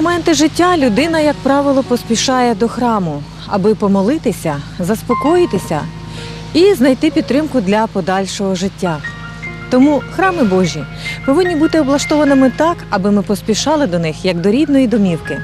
Моменти життя людина, як правило, поспішає до храму, аби помолитися, заспокоїтися і знайти підтримку для подальшого життя. Тому храми Божі повинні бути облаштованими так, аби ми поспішали до них як до рідної домівки.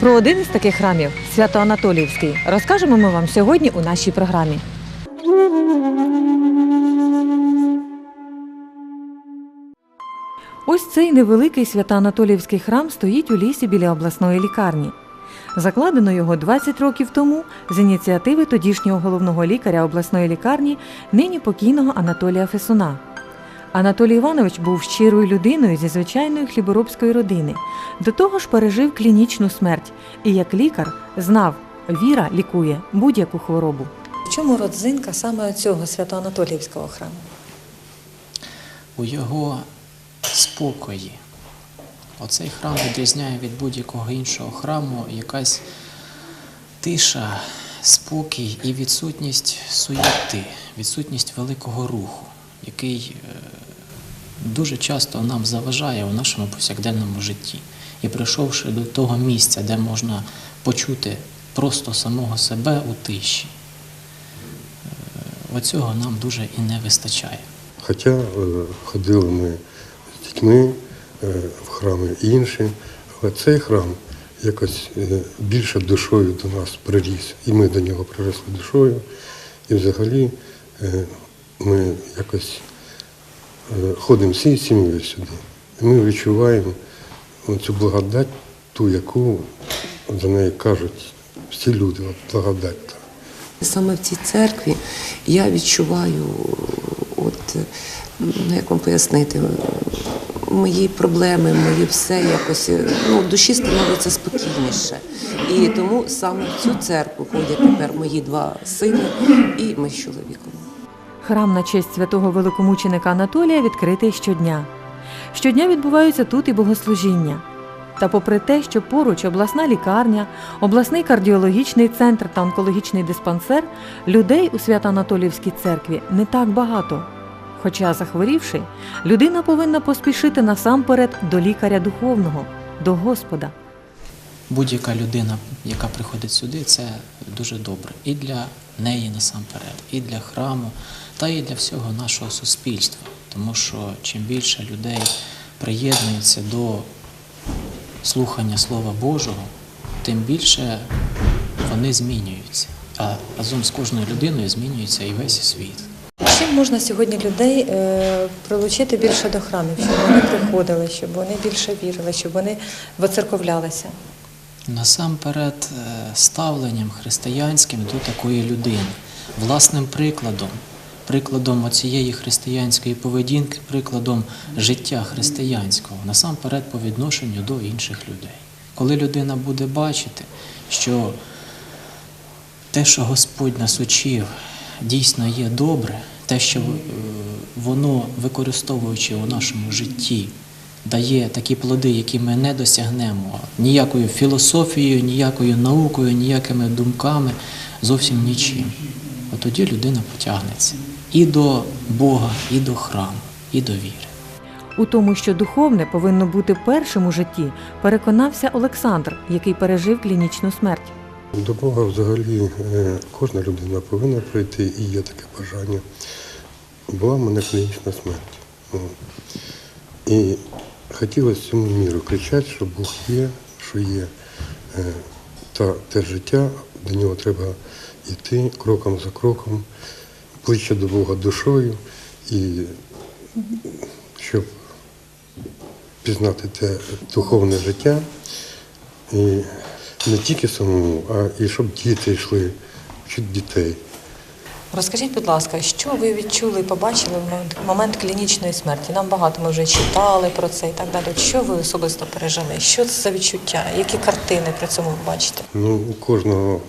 Про один із таких храмів Свято-Анатоліївський розкажемо ми вам сьогодні у нашій програмі. Ось цей невеликий Свято-Анатоліївський храм стоїть у лісі біля обласної лікарні. Закладено його 20 років тому з ініціативи тодішнього головного лікаря обласної лікарні, нині покійного Анатолія Фесуна. Анатолій Іванович був щирою людиною зі звичайної хліборобської родини. До того ж пережив клінічну смерть і як лікар знав, віра лікує будь-яку хворобу. В чому родзинка саме цього Свято-Анатоліївського храму? у його спокої. Оцей храм відрізняє від будь-якого іншого храму якась тиша, спокій і відсутність суєти, відсутність великого руху, який е, дуже часто нам заважає у нашому повсякденному житті. І прийшовши до того місця, де можна почути просто самого себе у тиші, е, оцього нам дуже і не вистачає. Хоча е, ходили ми з е, в храми інші, але цей храм якось е, більше душою до нас приріс. І ми до нього приросли душою. І взагалі е, ми якось ходимо всією сім'єю сюди. І ми відчуваємо цю благодать, ту, яку за неї кажуть всі люди, от благодать. Саме в цій церкві я відчуваю, от, як вам пояснити, мої проблеми, мої все якось ну, в душі становиться спокійніше. І тому саме в цю церкву ходять тепер мої два сини і ми з чоловіком. Храм на честь святого великомученика Анатолія відкритий щодня. Щодня відбуваються тут і богослужіння. Та попри те, що поруч обласна лікарня, обласний кардіологічний центр та онкологічний диспансер, людей у Свято-Анатоліївській церкві не так багато. Хоча, захворівши, людина повинна поспішити насамперед до лікаря духовного, до Господа. Будь-яка людина, яка приходить сюди, це дуже добре і для неї насамперед, і для храму, та і для всього нашого суспільства. Тому що чим більше людей приєднується до слухання Слова Божого, тим більше вони змінюються. А разом з кожною людиною змінюється і весь світ. Чим можна сьогодні людей е, прилучити більше до храмів, щоб вони приходили, щоб вони більше вірили, щоб вони воцерковлялися? Насамперед, е, ставленням християнським до такої людини, власним прикладом, прикладом оцієї християнської поведінки, прикладом життя християнського, насамперед по відношенню до інших людей. Коли людина буде бачити, що те, що Господь нас учив, дійсно є добре, те, що е, воно, використовуючи у нашому житті, дає такі плоди, які ми не досягнемо ніякою філософією, ніякою наукою, ніякими думками, зовсім нічим. От тоді людина потягнеться і до Бога, і до храму, і до віри. У тому, що духовне повинно бути першим у житті, переконався Олександр, який пережив клінічну смерть. До Бога взагалі е, кожна людина повинна прийти, і є таке бажання. Була в мене клінічна смерть. І хотілося цьому міру кричати, що Бог є, що є е, та, те життя, до нього треба йти кроком за кроком, ближче до Бога душою, і щоб пізнати те духовне життя. І не тільки самому, а і щоб діти йшли, вчити дітей. Розкажіть, будь ласка, що ви відчули і побачили в момент- момент клінічної смерті? Нам багато ми вже читали про це і так далі. Що ви особисто пережили? Що це за відчуття? Які картини при цьому ви бачите? Ну, у кожного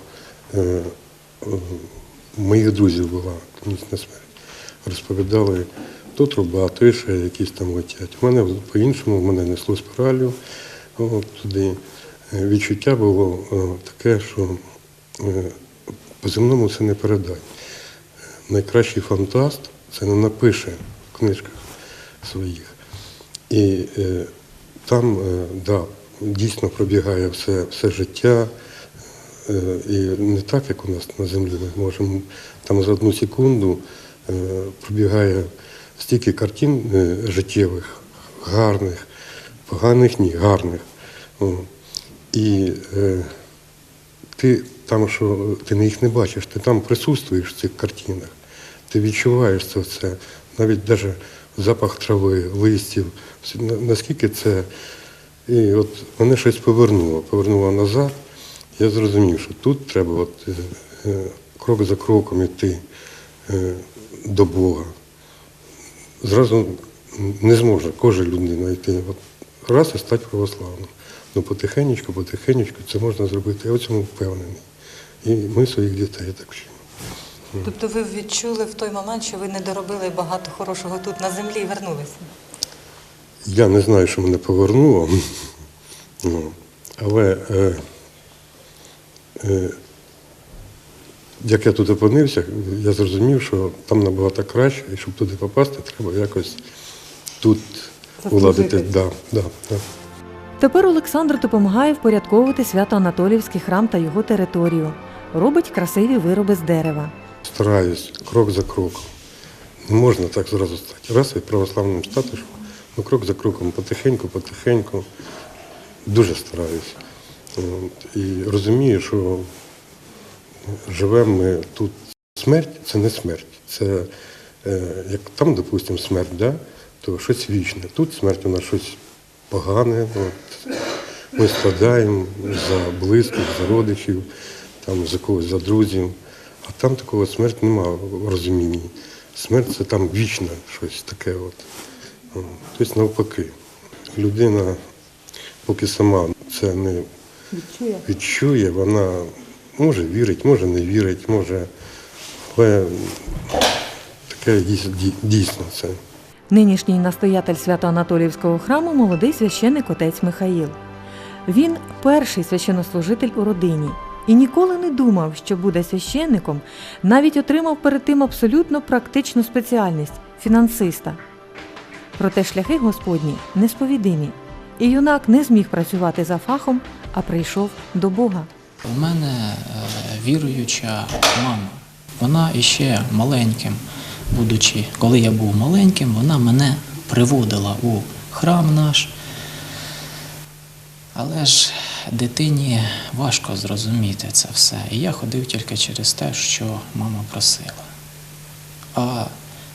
е, е, моїх друзів була клінічна смерть. Розповідали, то труба, то ще якісь там летять. У мене по-іншому, в мене несло спіралю от, туди. Е, Відчуття було е, таке, що е, по-земному це не передать. Найкращий фантаст це не напише в книжках своїх. І там, да, дійсно пробігає все, все життя. І не так, як у нас на землі. Ми можемо там за одну секунду пробігає стільки картин життєвих, гарних, поганих ні, гарних. І е, ти там, що ти їх не бачиш, ти там присутствуєш в цих картинах, ти відчуваєш це все, навіть даже запах трави, листів, наскільки це. І от мене щось повернуло, повернуло назад. Я зрозумів, що тут треба от, е, е, крок за кроком йти е, до Бога. Зразу не зможе кожна людина йти от, раз і стати православним. Ну потихенечку, потихенечку це можна зробити. Я в цьому впевнений. І ми своїх дітей так вчимо. Тобто ви відчули в той момент, що ви не доробили багато хорошого тут на землі і вернулися? Я не знаю, що мене повернуло, ну, але е, е, як я тут опинився, я зрозумів, що там набагато краще, і щоб туди попасти, треба якось тут уладити. Да, да, да. Тепер Олександр допомагає впорядковувати свято-анатоліївський храм та його територію. Робить красиві вироби з дерева. Стараюсь крок за кроком. Не можна так зразу стати. Раз і православним стати, ну, крок за кроком, потихеньку, потихеньку. Дуже стараюсь. От, І розумію, що живемо ми тут. Смерть це не смерть. Це е, як там, допустимо, смерть, да? то щось вічне. Тут смерть у нас щось погане. От. Ми страдаємо за близьких, за родичів, там, за когось, за друзів. А там такого смерть немає в розумінні. Смерть це там вічне щось таке. От. Тобто навпаки. Людина, поки сама це не Відчує. відчує, вона може вірить, може не вірить, може. Але таке дійсно це. Нинішній настоятель свято-анатоліївського храму молодий священник отець Михаїл. Він перший священнослужитель у родині і ніколи не думав, що буде священником, навіть отримав перед тим абсолютно практичну спеціальність фінансиста. Проте шляхи Господні несповідимі, і юнак не зміг працювати за фахом, а прийшов до Бога. У мене е, віруюча мама. Вона іще маленьким, будучи, коли я був маленьким, вона мене приводила у храм наш. Але ж дитині важко зрозуміти це все. І я ходив тільки через те, що мама просила. А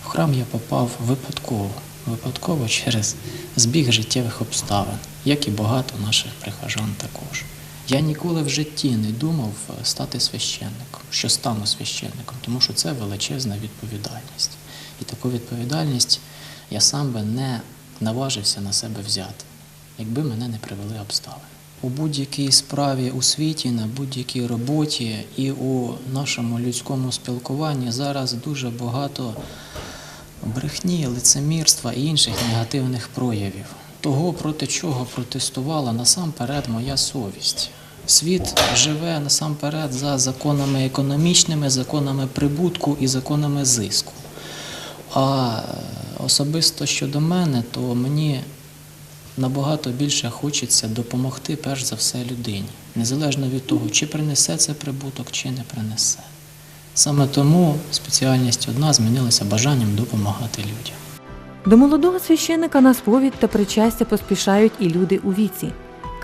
в храм я попав випадково, випадково через збіг життєвих обставин, як і багато наших прихожан також. Я ніколи в житті не думав е, стати священником, що стану священником, тому що це величезна відповідальність. І таку відповідальність я сам би не наважився на себе взяти, якби мене не привели обставини. У будь-якій справі у світі, на будь-якій роботі і у нашому людському спілкуванні зараз дуже багато брехні, лицемірства і інших негативних проявів. Того, проти чого протестувала насамперед моя совість. Світ живе насамперед за законами економічними, законами прибутку і законами зиску. А е, особисто щодо мене, то мені набагато більше хочеться допомогти перш за все людині, незалежно від того, чи принесе це прибуток, чи не принесе. Саме тому спеціальність одна змінилася бажанням допомагати людям. До молодого священика на сповідь та причастя поспішають і люди у віці.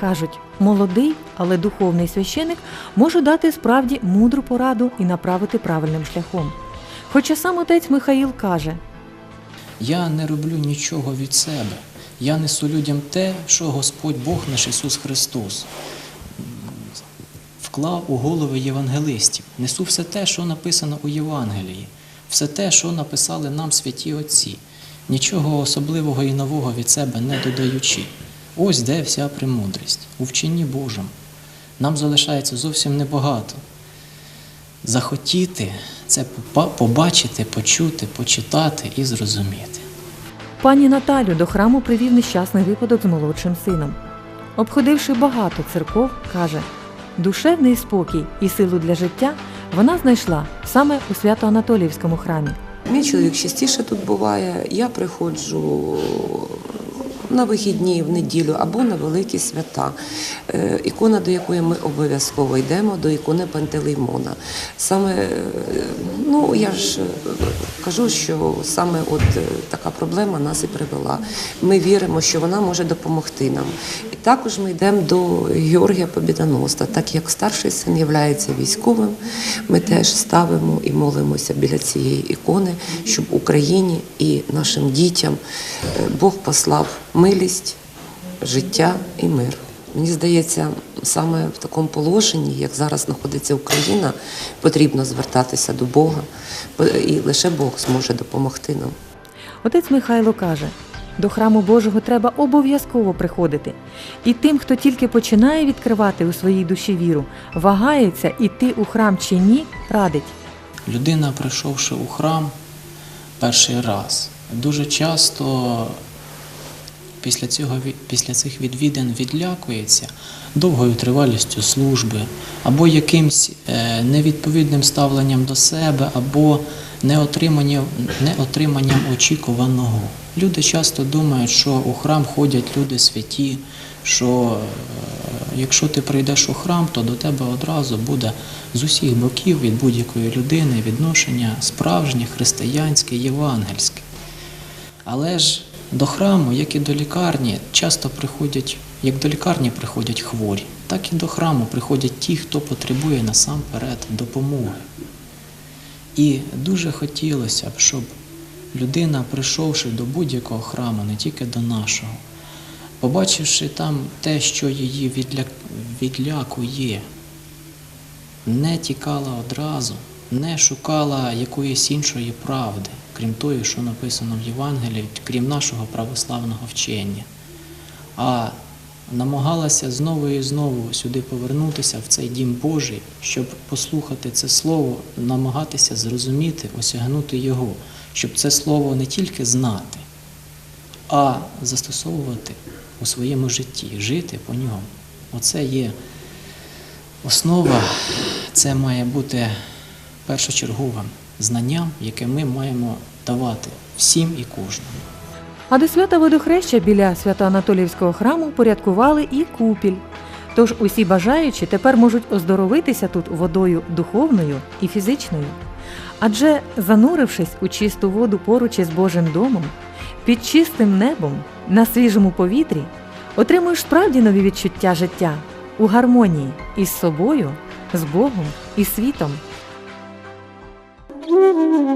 Кажуть, молодий, але духовний священик може дати справді мудру пораду і направити правильним шляхом. Хоча сам отець Михаїл каже, Я не роблю нічого від себе. Я несу людям те, що Господь Бог наш Ісус Христос вклав у голови євангелистів. Несу все те, що написано у Євангелії, все те, що написали нам святі Отці, нічого особливого і нового від себе не додаючи. Ось де вся премудрість у вченні Божому. Нам залишається зовсім небагато. Захотіти це попа- побачити, почути, почитати і зрозуміти. пані Наталю до храму привів нещасний випадок з молодшим сином. Обходивши багато церков, каже, душевний спокій і силу для життя вона знайшла саме у Свято-Анатоліївському храмі. Мій чоловік частіше тут буває. Я приходжу на вихідні, в неділю або на великі свята. Е, Ікона, до якої ми обов'язково йдемо, до ікони Пантелеймона. Саме, е, ну я ж е, кажу, що саме от така проблема нас і привела. Ми віримо, що вона може допомогти нам. І також ми йдемо до Георгія Побідоноста, так як старший син є військовим, ми теж ставимо і молимося біля цієї ікони, щоб Україні і нашим дітям Бог послав милість, життя і мир. Мені здається, саме в такому положенні, як зараз знаходиться Україна, потрібно звертатися до Бога, бо- і лише Бог зможе допомогти нам. Отець Михайло каже: до храму Божого треба обов'язково приходити. І тим, хто тільки починає відкривати у своїй душі віру, вагається іти у храм чи ні, радить. Людина, прийшовши у храм перший раз, дуже часто після, цього, після цих відвідин відлякується довгою тривалістю служби, або якимсь е, невідповідним ставленням до себе, або неотриманням, неотриманням очікуваного. Люди часто думають, що у храм ходять люди святі, що е, якщо ти прийдеш у храм, то до тебе одразу буде з усіх боків від будь-якої людини відношення справжнє, християнське, євангельське. Але ж до храму, як і до лікарні, часто приходять, як до лікарні приходять хворі, так і до храму приходять ті, хто потребує насамперед допомоги. І дуже хотілося б, щоб людина, прийшовши до будь-якого храму, не тільки до нашого, побачивши там те, що її відля... відлякує, не тікала одразу, не шукала якоїсь іншої правди, крім тої, що написано в Євангелії, крім нашого православного вчення, а намагалася знову і знову сюди повернутися в цей дім Божий, щоб послухати це слово, намагатися зрозуміти, осягнути його, щоб це слово не тільки знати, а застосовувати у своєму житті, жити по ньому. Оце є основа, це має бути першочерговим знанням, яке ми маємо давати всім і кожному. А до свята водохреща біля Свято-Анатоліївського храму порядкували і купіль. Тож усі бажаючі тепер можуть оздоровитися тут водою духовною і фізичною. Адже, занурившись у чисту воду поруч із Божим домом, під чистим небом, на свіжому повітрі, отримуєш справді нові відчуття життя у гармонії із собою, з Богом і світом. Mm-hmm.